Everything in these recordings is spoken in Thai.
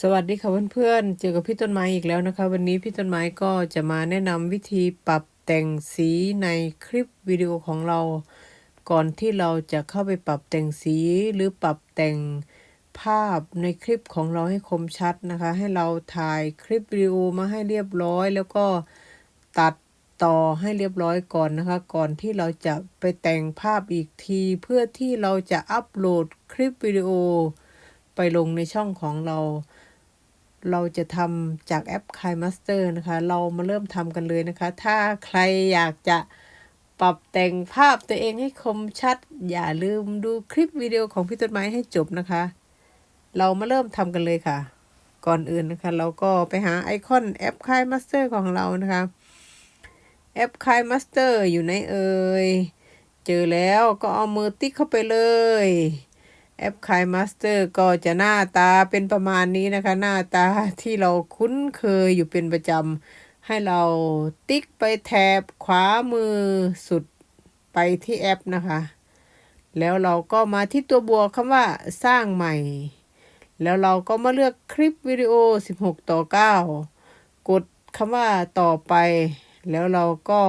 สวัสดีค่ะเพื่อนๆ เจอกับพี่ต้นไม้อีกแล้วนะคะ วันนี้พี่ต้นไม้ก็จะมาแนะนำวิธีปรับแต่งสีในคลิปวิดีโอของเรา ก่อนที่เราจะเข้าไปปรับแต่งสีหรือปรับแต่งภาพในคลิปของเราให้คมชัดนะคะ ให้เราถ่ายคลิปวิดีโอมาให้เรียบร้อย แล้วก็ตัดต่อให้เรียบร้อยก่อนนะคะ ก่อนที่เราจะไปแต่งภาพอีกที เพื่อที่เราจะอัปโหลดคลิปวิดีโอ ไปลงในช่องของเรา เราจะทำจากแอป k i Master นะคะ เรามาเริ่มทำกันเลยนะคะ ถ้าใครอยากจะปรับแต่งภาพตัวเองให้คมชัด อย่าลืมดูคลิปวิดีโอของพี่ต้นไม้ให้จบนะคะ เรามาเริ่มทำกันเลยค่ะ ก่อนอื่นนะคะ เราก็ไปหาไอคอนแอป k i Master ของเรานะคะแอป k i Master อยู่ในเอ่ย เจอแล้วก็เอามือติ๊กเข้าไปเลย แอป k i Master ก็จะหน้าตาเป็นประมาณนี้นะคะ หน้าตาที่เราคุ้นเคยอยู่เป็นประจำให้เราติ๊กไปแถบขวามือสุดไปที่แอปนะคะ แล้วเราก็มาที่ตัวบวกคำว่าสร้างใหม่ แล้วเราก็มาเลือกคลิปวิดีโอ 16 ต่อ 9 กดคำว่าต่อไป แล้วเราก็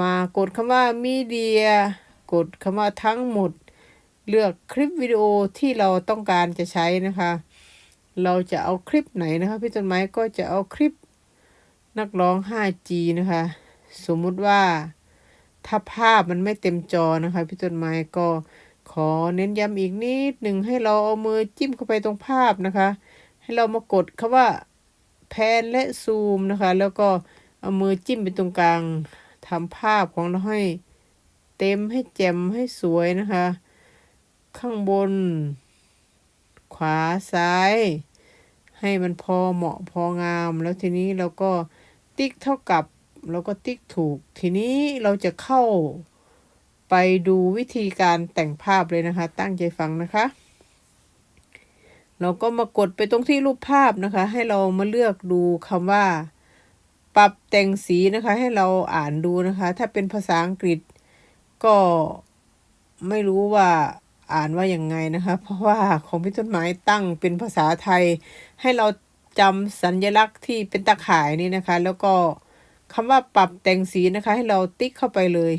มากดคำว่ามีเดีย กดคำว่าทั้งหมด เลือกคลิปวิดีโอที่เราต้องการจะใช้นะคะ เราจะเอาคลิปไหนนะคะ พี่ต้นไม้ก็จะเอาคลิปนักร้อง 5G นะคะ สมมุติว่าถ้าภาพมันไม่เต็มจอนะคะพี่ต้นไม้ก็ขอเน้นย้ำอีกนิดหนึ่งให้เราเอามือจิ้มเข้าไปตรงภาพนะคะ ให้เรามากดคำว่าแพนและซูมนะคะ แล้วก็เอามือจิ้มไปตรงกลางทำภาพของเราให้เต็มให้แจ่มให้สวยนะคะ ข้างบน ขวาซ้าย ให้มันพอเหมาะพองาม แล้วทีนี้เราก็ติ๊กเท่ากับแล้วก็ติ๊กถูก ทีนี้เราจะเข้าไปดูวิธีการแต่งภาพเลยนะคะ ตั้งใจฟังนะคะ เราก็มากดไปตรงที่รูปภาพนะคะ ให้เรามาเลือกดูคำว่า ปรับแต่งสีนะคะ ให้เราอ่านดูนะคะ ถ้าเป็นภาษาอังกฤษก็ไม่รู้ว่า อ่านว่าอย่างไงนะคะ เพราะว่าของพี่ต้นไม้ตั้งเป็นภาษาไทย ให้เราจำสัญลักษณ์ที่เป็นตะข่ายนี่นะคะ แล้วก็คำว่าปรับแต่งสีนะคะ ให้เราติ๊กเข้าไปเลย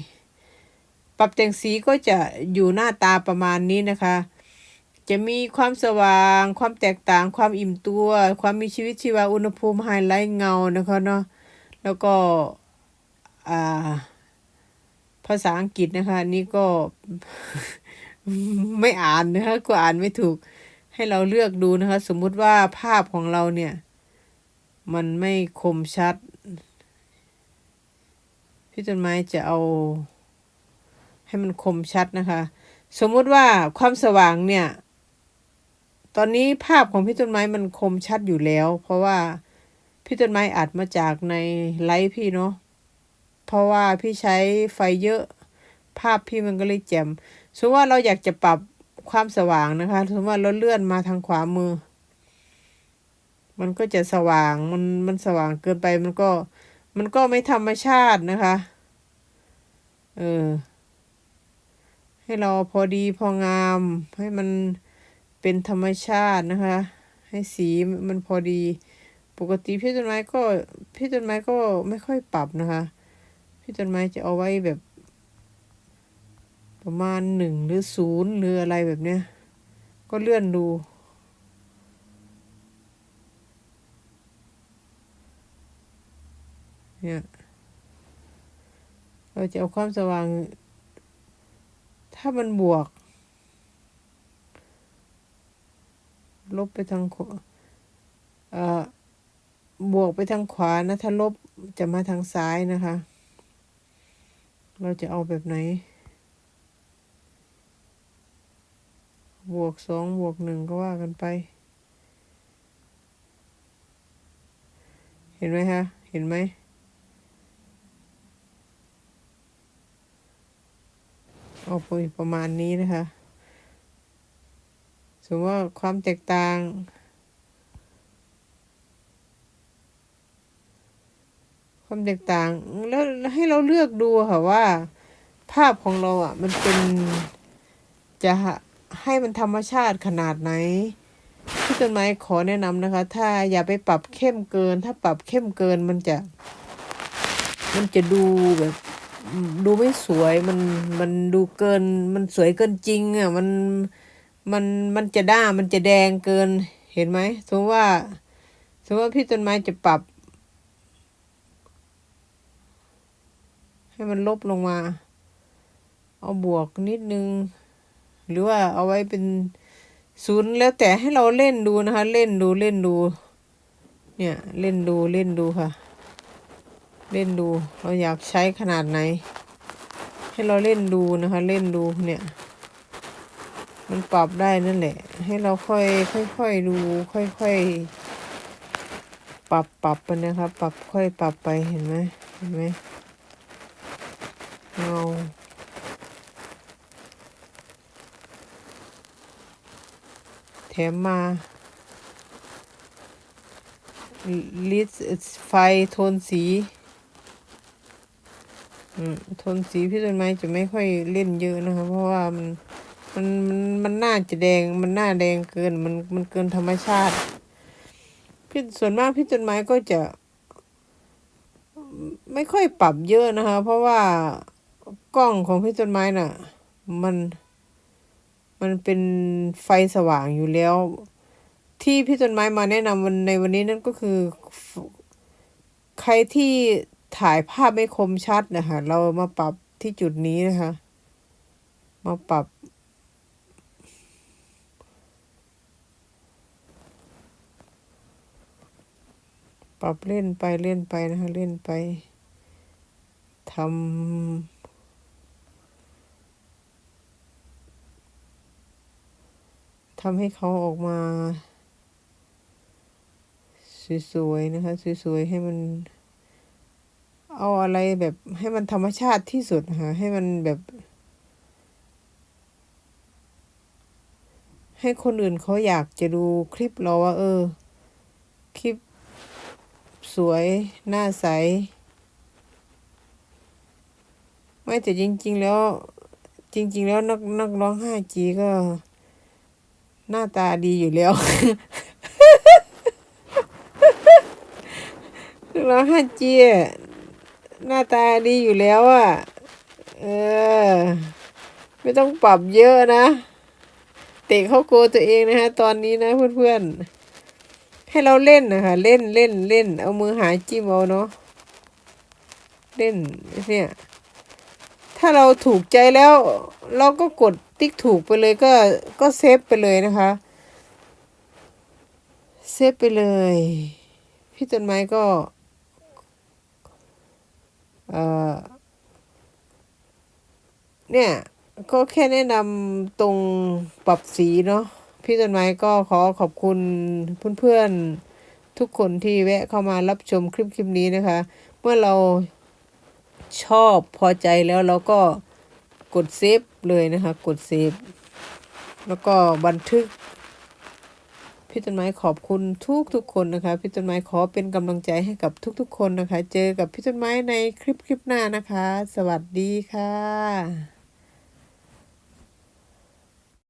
ปรับแต่งสีก็จะอยู่หน้าตาประมาณนี้นะคะ จะมีความสว่าง ความแตกต่าง ความอิ่มตัว ความมีชีวิตชีวาอุณหภูมิไฮไลท์เงานะคะเนาะแล้วก็ภาษาอังกฤษนะคะนี่ก็ ไม่อ่านนะคะก็อ่านไม่ถูก ให้เราเลือกดูนะคะ สมมุติว่าภาพของเราเนี่ย มันไม่คมชัด พี่ต้นไม้จะเอา ให้มันคมชัดนะคะ สมมุติว่าความสว่างเนี่ย ตอนนี้ภาพของพี่ต้นไม้มันคมชัดอยู่แล้ว เพราะว่าพี่ต้นไม้อัดมาจากในไลฟ์พี่เนาะเพราะว่าพี่ใช้ไฟเยอะ ภาพพี่มันก็เลยแจ่ม สมมติว่าเราอยากจะปรับความสว่างนะคะ สมมติว่าเราเลื่อนมาทางขวามือ มันก็จะสว่าง มัน มันสว่างเกินไป มันก็ มันก็ไม่ธรรมชาตินะคะ เออ ให้เราพอดีพองาม ให้มันเป็นธรรมชาตินะคะ ให้สีมันพอดี ปกติพี่ต้นไม้ก็ พี่ต้นไม้ก็ไม่ค่อยปรับนะคะ พี่ต้นไม้จะเอาไว้แบบ ประมาณหนึ่งหรือศูนย์หรืออะไรแบบเนี้ย ก็เลื่อนดู เนี่ย เราจะเอาความสว่าง ถ้ามันบวก ลบไปทางขวาบวกไปทางขวานะ ถ้าลบจะมาทางซ้ายนะคะ เราจะเอาแบบไหน บวกสองบวกหนึ่งก็ว่ากันไป เห็นไหมคะเห็นไหม เอาไปประมาณนี้นะคะ สมมติว่าความแตกต่างความแตกต่างแล้วให้เราเลือกดูค่ะว่า ภาพของเราอะ มันเป็นจะ ให้มันธรรมชาติขนาดไหนพี่ต้นไม้ขอแนะนำนะคะ ถ้าอย่าไปปรับเข้มเกิน ถ้าปรับเข้มเกินมันจะ มันจะดูแบบดูไม่สวยมันมันดูเกิน มันสวยเกินจริงอะมันมันมันจะด้ามันจะแดงเกินเห็นไหมสมมติว่าสมมติว่าพี่ต้นไม้จะปรับ ให้มันลบลงมา เอาบวกนิดนึง หรือว่าเอาไว้เป็นศูนย์แล้วแต่ให้เราเล่นดูนะคะ เล่นดูเล่นดู เนี่ยเล่นดูเล่นดูค่ะ เล่นดูเราอยากใช้ขนาดไหน ให้เราเล่นดูนะคะ เล่นดูเนี่ย มันปรับได้นั่นแหละ ให้เราค่อยค่อยๆดูค่อยๆปรับปรับไปนะครับ ปรับค่อยปรับไปเห็นไหมเห็นไหมเงา แถมมาลิสไฟโทนสีโทนสีพี่ต้นไม้จะไม่ค่อยเล่นเยอะนะคะเพราะว่ามันมันมันมันน่าจะแดงมันหน่าแดงเกินมันมันเกินธรรมชาติพี่ส่วนมากพี่ต้นไม้ก็จะ ไม่ค่อยปรับเยอะนะคะ เพราะว่ากล้องของพี่ต้นไม้น่ะ มัน มันเป็นไฟสว่างอยู่แล้ว ที่พี่ต้นไม้มาแนะนำวันในวันนี้นั่นก็คือ ใครที่ถ่ายภาพไม่คมชัดนะคะเรามาปรับที่จุดนี้นะคะ มาปรับ ปรับเล่นไปเล่นไปนะคะเล่นไปทำ ทำให้เขาออกมาสวยๆนะคะสวยๆให้มัน เอาอะไรแบบให้มันธรรมชาติที่สุดค่ะให้มันแบบ ให้คนอื่นเขาอยากจะดูคลิปเราว่า เออ คลิปสวยหน้าใส ไม่แต่จริง ๆ แล้ว จริง ๆ แล้วนักนักร้อง 5G ก็ หน้าตาดีอยู่แล้วนักร้อง 5G อะหน้าตาดีอยู่แล้วอะ เออ ไม่ต้องปรับเยอะนะ เตะเข้าโกตัวเองนะฮะ ตอนนี้นะเพื่อนๆ ให้เราเล่นนะคะเล่นเล่นเล่น เอามือหาจิ้มเอาเนาะ เล่นเนี่ย ถ้าเราถูกใจแล้ว เราก็กดติ๊กถูกไปเลยก็ก็เซฟไปเลยนะคะ เซฟไปเลย พี่ต้นไม้ก็เอ่อเนี่ยก็แค่แนะนำตรงปรับสีเนาะพี่ต้นไม้ก็ขอขอบคุณเพื่อนๆทุกคนที่แวะเข้ามารับชมคลิปคลิปนี้นะคะ เมื่อเรา ชอบพอใจแล้วเราก็กดเซฟเลยนะคะ กดเซฟ แล้วก็บันทึก พี่ต้นไม้ขอบคุณทุกทุกคนนะคะ พี่ต้นไม้ขอเป็นกำลังใจให้กับทุกๆ คนนะคะ เจอกับพี่ต้นไม้ในคลิปคลิปหน้านะคะ สวัสดีค่ะ